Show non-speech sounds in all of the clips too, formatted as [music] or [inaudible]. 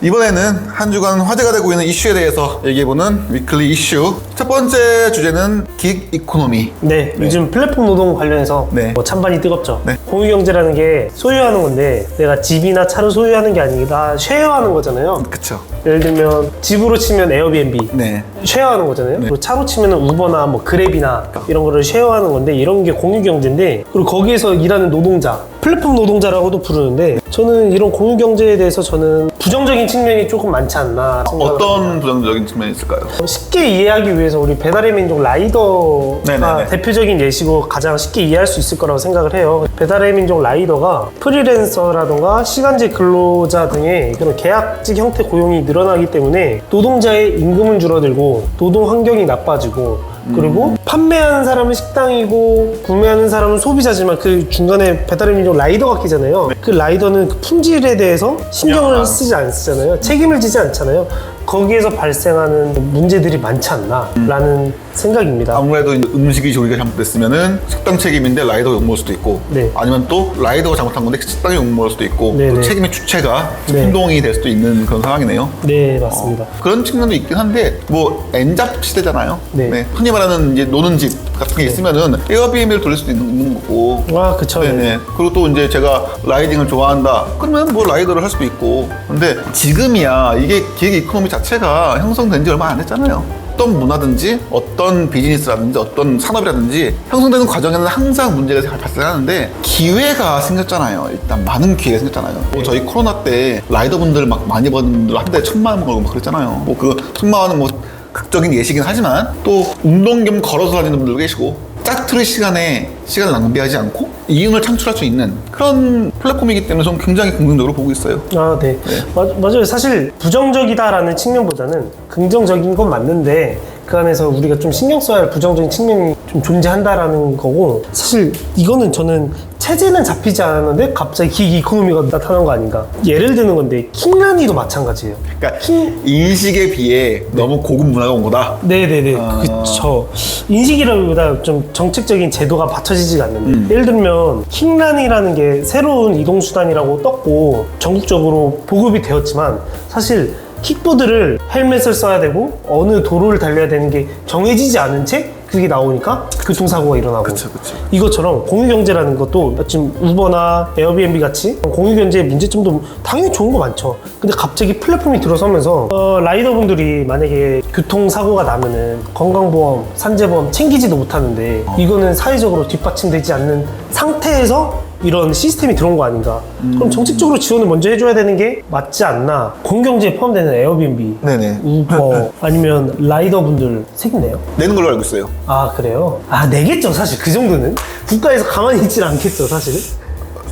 이번에는 한 주간 화제가 되고 있는 이슈에 대해서 얘기해보는 위클리 이슈. 첫 번째 주제는 긱 이코노미. 네, 요즘 플랫폼 노동 관련해서 네. 뭐 찬반이 뜨겁죠. 네. 공유경제라는 게 소유하는 건데 내가 집이나 차를 소유하는 게 아니라 쉐어하는 거잖아요. 그쵸. 예를 들면 집으로 치면 에어비앤비 네. 쉐어하는 거잖아요. 네. 그리고 차로 치면 우버나 뭐 그랩이나 이런 거를 쉐어하는 건데 이런 게 공유경제인데 그리고 거기에서 일하는 노동자 플랫폼 노동자라고도 부르는데 저는 이런 공유 경제에 대해서 저는 부정적인 측면이 조금 많지 않나 생각을 어떤 부정적인 측면이 있을까요? 쉽게 이해하기 위해서 우리 배달의 민족 라이더가 네네네. 대표적인 예시고 가장 쉽게 이해할 수 있을 거라고 생각을 해요. 배달의 민족 라이더가 프리랜서라던가 시간제 근로자 등의 그런 계약직 형태 고용이 늘어나기 때문에 노동자의 임금은 줄어들고 노동 환경이 나빠지고 그리고 판매하는 사람은 식당이고 구매하는 사람은 소비자지만 그 중간에 민족 라이더가 끼잖아요. 그 라이더는 그 품질에 대해서 신경을 야. 쓰지 않잖아요. 책임을 지지 않잖아요. 거기에서 발생하는 문제들이 많지 않나라는 생각입니다. 아무래도 이제 음식이 조리가 잘못됐으면은 식당 책임인데 라이더가 욕먹을 수도 있고 네. 아니면 또 라이더가 잘못한 건데 식당이 욕먹을 수도 있고 네, 또 네. 책임의 주체가 네. 행동이 될 수도 있는 그런 상황이네요. 네, 맞습니다. 그런 측면도 있긴 한데 뭐 엔잡 시대잖아요. 네. 흔히 말 하는 이제 노는 집 같은 게 있으면은 에어비앤비를 돌릴 수도 있는, 거고. 와, 그쵸. 네네. 그리고 또 이제 제가 라이딩을 좋아한다. 그러면 뭐 라이더를 할 수도 있고. 근데 지금이야 이게 기획 이코노미 자체가 형성된 지 얼마 안 됐잖아요. 어떤 문화든지 어떤 비즈니스라든지 어떤 산업이라든지 형성되는 과정에는 항상 문제가 발생하는데 기회가 생겼잖아요. 일단 많은 기회가 생겼잖아요. 뭐 저희 코로나 때 라이더분들 막 많이 버는 분들 한 달에 천만 원 벌고 막 그랬잖아요. 뭐 그 천만 원은 뭐 극적인 예시긴 하지만 또 운동 겸 걸어서 다니는 분들도 계시고 짜투리 시간에 시간을 낭비하지 않고 이윤을 창출할 수 있는 그런 플랫폼이기 때문에 저는 굉장히 긍정적으로 보고 있어요. 아, 네. 맞, 맞아요. 사실 부정적이다라는 측면보다는 긍정적인 건 맞는데 그 안에서 우리가 좀 신경 써야 할 부정적인 측면이 좀 존재한다라는 거고 사실 이거는 저는 체제는 잡히지 않았는데 갑자기 기기 이코노미가 나타난 거 아닌가. 예를 드는 건데 킹란이도 마찬가지예요. 그러니까 킹- 인식에 비해 너무 고급 문화가 온 거다. 네네네 아. 그쵸 인식이라기보다 좀 정책적인 제도가 받쳐지지가 않는데 예를 들면 킹란이라는 게 새로운 이동수단이라고 떴고 전국적으로 보급이 되었지만 사실 킥보드를 헬멧을 써야 되고 어느 도로를 달려야 되는 게 정해지지 않은 채 그게 나오니까 교통사고가 일어나고 그쵸, 그쵸. 이것처럼 공유경제라는 것도 지금 우버나 에어비앤비 같이 공유경제의 문제점도 당연히 좋은 거 많죠. 근데 갑자기 플랫폼이 들어서면서 어, 라이더분들이 만약에 교통사고가 나면은 건강보험, 산재보험 챙기지도 못하는데 이거는 사회적으로 뒷받침되지 않는 상태에서 이런 시스템이 들어온 거 아닌가. 그럼 정책적으로 지원을 먼저 해줘야 되는 게 맞지 않나. 공경제에 포함되는 에어비앤비, 네네. 우버, [laughs] 아니면 라이더분들 내요? 내는 걸로 알고 있어요. 아 그래요? 아 내겠죠 사실 그 정도는 국가에서 가만히 있진 않겠죠 사실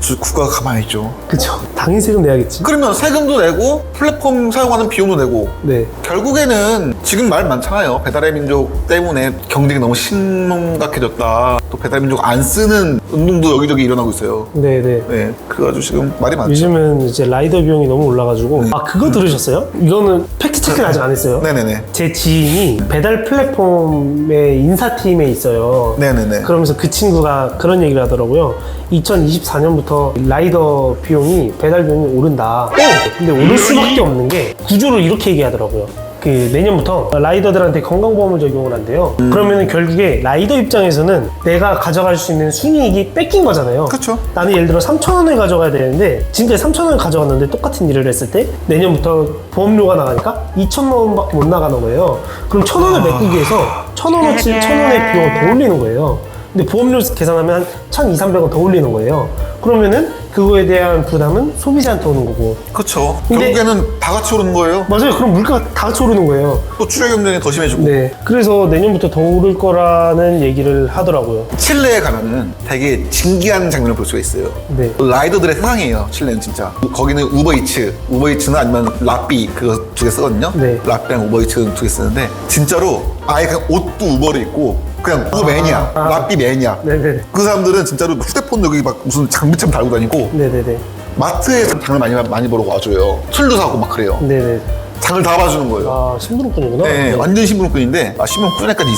주- 국가가 가만히 있죠. 그쵸 당연히 세금 내야겠지 그러면 세금도 내고 플랫폼 사용하는 비용도 내고 네 결국에는 지금 말 많잖아요. 배달의 민족 때문에 경쟁이 너무 심각해졌다. 또 배달의 민족 안 쓰는 운동도 여기저기 일어나고 있어요. 네네. 네, 그래가지고 지금 말이 많죠. 요즘은 이제 라이더 비용이 너무 올라가지고. 아 그거 들으셨어요? 이거는 팩트 체크를 아직 안 했어요. 네네네. 제 지인이 배달 플랫폼의 인사팀에 있어요. 네네네. 그러면서 그 친구가 그런 얘기를 하더라고요. 2024년부터 라이더 비용이 배달 비용이 오른다. 근데 오를? 수밖에 없는 게 구조를 이렇게 얘기하더라고요 그 내년부터 라이더들한테 건강보험을 적용을 한대요 그러면은 결국에 라이더 입장에서는 내가 가져갈 수 있는 순이익이 뺏긴 거잖아요 그쵸. 나는 예를 들어 3천 원을 가져가야 되는데 지금까지 3천 원을 가져갔는데 똑같은 일을 했을 때 내년부터 보험료가 나가니까 2천만 원밖에 못 나가는 거예요. 그럼 천 원을 메꾸기 위해서 천 원어치 천 원의 비용을 더 올리는 거예요. 근데 보험료 계산하면 한 1,200원 더 올리는 거예요. 그러면은 그거에 대한 부담은 소비자한테 오는 거고. 그쵸. 근데- 결국에는 다 같이 오르는 거예요. 맞아요. 그럼 물가가 다 같이 오르는 거예요. 또 추가 경쟁이 더 심해지고. 네. 그래서 내년부터 더 오를 거라는 얘기를 하더라고요. 칠레에 가면은 되게 신기한 장면을 볼 수가 있어요. 네. 라이더들의 세상이에요, 칠레는 진짜. 거기는 우버이츠, 우버이츠는 아니면 라삐 그거 두 개 쓰거든요. 네. 라삐랑 우버이츠 두 개 쓰는데 진짜로 아예 그냥 옷도 우버를 입고 그냥 우버 매니아, 아. 라삐 매니아. 네네네. 그 사람들은 진짜로 휴대폰 여기 막 무슨 장비처럼 달고 다니고 네네네. 마트에서 장을 많이 많이 보러 와줘요. 술도 사고 막 그래요. 네네. 장을 다 봐주는 거예요. 아 신부름꾼이구나. 네, 완전 신분꾼인데 아, 신분꾼에까지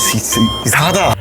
이상하다.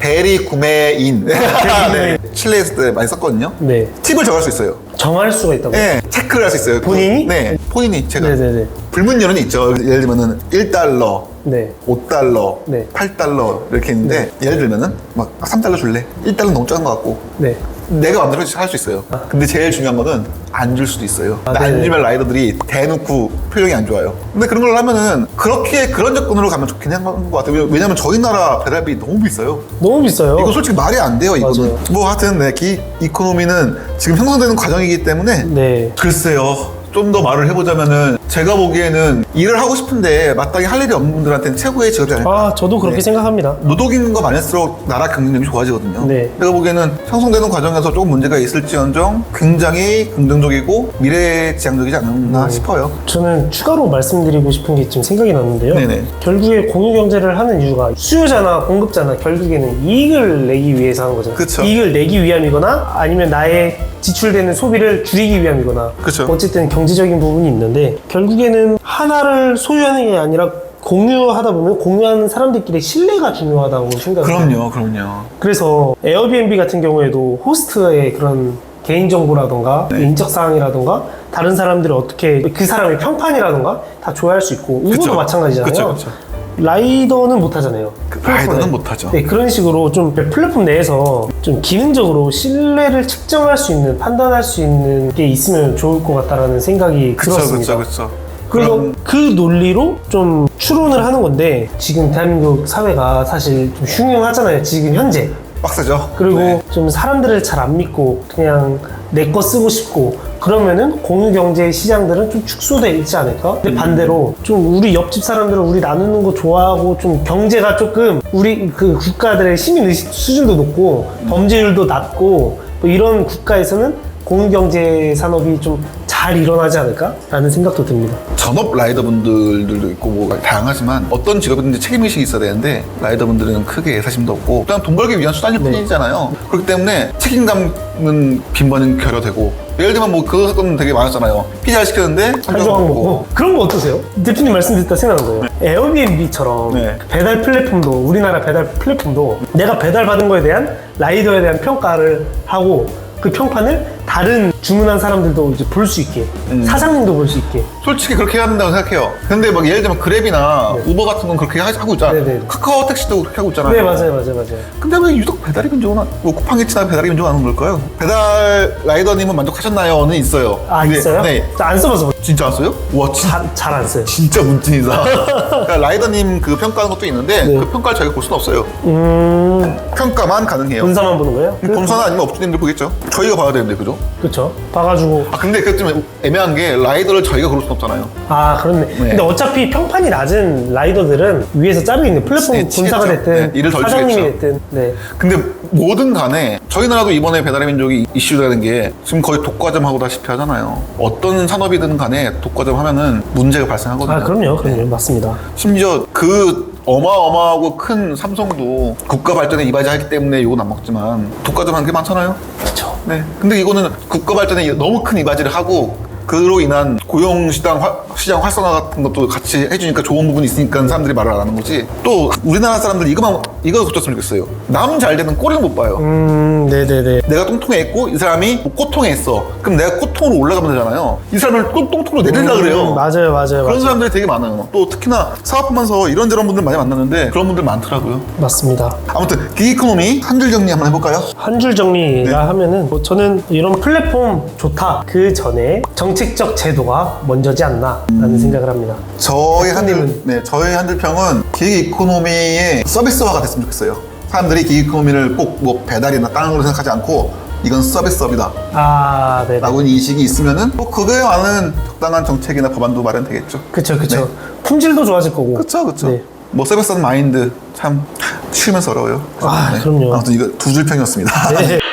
대리 구매인. 네. [laughs] 실내에서 때 많이 썼거든요. 네. 팁을 정할 수 있어요. 정할 수가 있다고. 네, 체크를 할 수 있어요. 본인이? 네, 본인이 제가 네네네. 불문율은 있죠. 예를 들면은 1달러, 네. 5달러, 네. 8달러 이렇게 있는데 예를 들면은 막 3달러 줄래? 1달러 너무 작은 것 같고 네. 내가 마음대로 할수 있어요. 근데 제일 중요한 거는 안 줄 수도 있어요. 아, 근데 안 네네. 주면 라이더들이 대놓고 표정이 안 좋아요. 근데 그런 걸 하면은 그렇게 그런 접근으로 가면 좋긴 한 것 같아요. 왜냐면 저희 나라 배달비 너무 비싸요. 너무 비싸요. 이거 솔직히 말이 안 돼요, 이거는. 맞아요. 뭐 하여튼 네, 기 이코노미는 지금 형성되는 과정이기 때문에 네. 글쎄요. 좀 더 말을 해보자면은 제가 보기에는 일을 하고 싶은데 마땅히 할 일이 없는 분들한테는 최고의 직업이 아닐까. 아 저도 그렇게 네. 생각합니다. 노동인 거 많을수록 나라 경쟁력이 좋아지거든요. 네. 내가 보기에는 형성되는 과정에서 조금 문제가 있을지언정 굉장히 긍정적이고 미래지향적이지 않나 음. 싶어요. 저는 추가로 말씀드리고 싶은 게 지금 생각이 났는데요. 네네. 결국에 공유 경제를 하는 이유가 수요자나 공급자나 결국에는 이익을 내기 위해서 하는 거잖아요. 그쵸. 이익을 내기 위함이거나 아니면 나의 지출되는 소비를 줄이기 위함이거나 그쵸. 어쨌든 경제적인 부분이 있는데 결국에는 하나를 소유하는 게 아니라 공유하다 보면 공유하는 사람들끼리 신뢰가 중요하다고 생각해요. 그럼요, 그럼요. 그래서 에어비앤비 같은 경우에도 호스트의 그런 개인정보라던가 네. 인적사항이라던가 다른 사람들이 어떻게 그 사람의 평판이라던가 다 조회할 수 있고 우버도. 마찬가지잖아요. 그쵸, 그쵸. 라이더는 못 하잖아요. 그 라이더는 플랫폼에. 못하죠. 네, 그런 식으로 좀 플랫폼 내에서 좀 기능적으로 신뢰를 측정할 수 있는, 판단할 수 있는 게 있으면 좋을 것 같다라는 생각이 그쵸, 들었습니다. 그쵸, 그쵸. 그래서 그럼 그 논리로 좀 추론을 하는 건데 지금 대한민국 사회가 사실 좀 흉흉하잖아요. 지금 현재. 빡세죠. 그리고 네. 좀 사람들을 잘 안 믿고 그냥 내 거 쓰고 싶고 그러면은 공유 경제 시장들은 좀 축소돼 있지 않을까? 근데 반대로 좀 우리 옆집 사람들은 우리 나누는 거 좋아하고 좀 경제가 조금 우리 그 국가들의 시민 의식 수준도 높고 범죄율도 낮고 뭐 이런 국가에서는 공유 경제 산업이 좀 잘 일어나지 않을까라는 생각도 듭니다. 전업 라이더분들도 있고 뭐 다양하지만 어떤 직업이든지 책임의식이 있어야 되는데 라이더분들은 크게 애사심도 없고 그냥 돈 벌기 위한 수단일 네. 뿐이잖아요 그렇기 때문에 책임감은 빈번히 결여되고 예를 들면 뭐 그거 사건은 되게 많았잖아요 피자를 시켰는데 한조각 먹고 그런 거 어떠세요? 대표님 말씀 듣다 생각난 거예요. 에어비앤비처럼 네. 배달 플랫폼도 우리나라 배달 플랫폼도 내가 배달 받은 거에 대한 라이더에 대한 평가를 하고 그 평판을 다른 주문한 사람들도 이제 볼 수 있게 음. 사장님도 볼 수 있게 솔직히 그렇게 해야 된다고 생각해요 근데 막 예를 들면 그랩이나 우버 같은 건 그렇게 하- 하고 있잖아요 네, 네. 카카오 택시도 그렇게 하고 있잖아요 네 맞아요 맞아요 맞아요 근데 왜 유독 배달이 민족은 뭐 쿠팡이츠나 배달이 민족은 안 걸까요? 배달 라이더님은 만족하셨나요?는 있어요 아 근데- 있어요? 네안 써봐서 진짜 안 써요? 와 진짜 잘안 써요 진짜 문진이다. [laughs] 그러니까 라이더님 그 평가하는 것도 있는데 네. 그 평가를 저희가 볼 수는 없어요. 음 평가만 가능해요. 본사만 보는 거예요? 본사나 아니면 업주님들 보겠죠. 저희가 봐야 되는데 그죠? 그렇죠 봐가지고 아 근데 그게 좀 애매한 게 라이더를 저희가 고를 수는 없잖아요. 아 그렇네 근데 어차피 평판이 낮은 라이더들은 위에서 자르고 있는 플랫폼 네, 본사가 치겠죠. 됐든 네, 일을 덜 사장님이 주겠죠. 됐든 네 근데 뭐든 간에 저희 나라도 이번에 배달의 민족이 이슈되는 게 지금 거의 독과점 하고 다시피 하잖아요. 어떤 산업이든 간에 독과점 하면은 문제가 발생하거든요. 아 그럼요 그럼요 맞습니다 심지어 그 어마어마하고 큰 삼성도 국가 발전에 이바지하기 때문에 욕은 안 먹지만 독과점 하는 게 많잖아요. 그렇죠 네. 근데 이거는 국가 발전에 너무 큰 이바지를 하고 그로 인한 고용 시장 활- 시장 활성화 같은 것도 같이 해주니까 좋은 부분이 있으니까 사람들이 말을 안 하는 거지. 또 우리나라 사람들 이거만 이거 고쳤으면 좋겠어요. 남 잘 되는 꼴을 못 봐요. 음, 네네네. 내가 똥통에 있고 이 사람이 뭐 꼬통에 있어. 그럼 내가 꼬통으로 올라가면 되잖아요. 이 사람을 또 똥통으로 내리려 그래요. 음, 맞아요, 맞아요, 그런 맞아요. 사람들이 되게 많아요. 또 특히나 사업하면서 이런저런 분들 많이 만났는데 그런 분들 많더라고요. 맞습니다. 아무튼 기이코노미 한 줄 정리 한번 해볼까요? 한 줄 정리가 하면은 뭐 저는 이런 플랫폼 좋다. 그 전에 정 책적 제도가 먼저지 않나라는 생각을 합니다. 저희 대표님은? 네, 저희 한줄 평은 기획 이코노미의 서비스화가 됐으면 좋겠어요. 사람들이 기획 이코노미를 꼭 뭐 배달이나 다른 걸로 생각하지 않고 이건 서비스업이다. 아, 네네. 라고 인식이 있으면은 뭐 그거에 맞는 적당한 정책이나 법안도 마련되겠죠. 그쵸, 그쵸. 네. 품질도 좋아질 거고. 그쵸, 그쵸. 네. 뭐 서비스하는 마인드 참 쉬우면서 어려워요. 아, 네. 그럼요. 아무튼 이거 두 줄 평이었습니다. 네. [laughs]